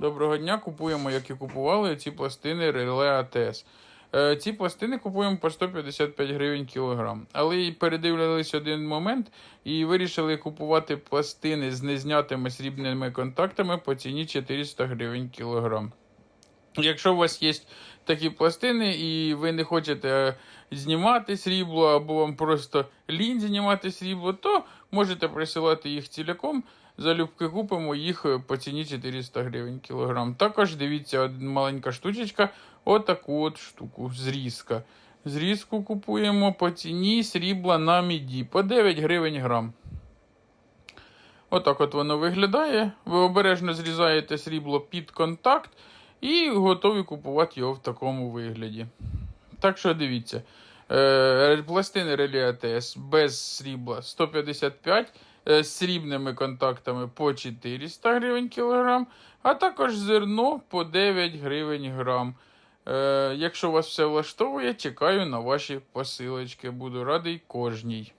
Доброго дня, купуємо, як і купували, ці пластини реле АТС. Е, Ці пластини купуємо по 155 гривень кілограм. Але передивлялись один момент і вирішили купувати пластини з незнятими срібними контактами по ціні 400 гривень кілограм. Якщо у вас є такі пластини і ви не хочете е, знімати срібло, або вам просто лінь знімати срібло, то можете присилати їх ціляком. Залюбки купимо їх е, по ціні 400 гривень кілограм. Також дивіться, маленька штучечка, отаку от штуку, зрізка. Зрізку купуємо по ціні срібла на міді по 9 гривень грам. Отак от воно виглядає. Ви обережно зрізаєте срібло під контакт і готові купувати його в такому вигляді. Так що дивіться. Е, пластини Relay ATS без срібла 155, е, з срібними контактами по 400 гривень кілограм, а також зерно по 9 гривень грам. Е, якщо вас все влаштовує, чекаю на ваші посилочки. Буду радий кожній.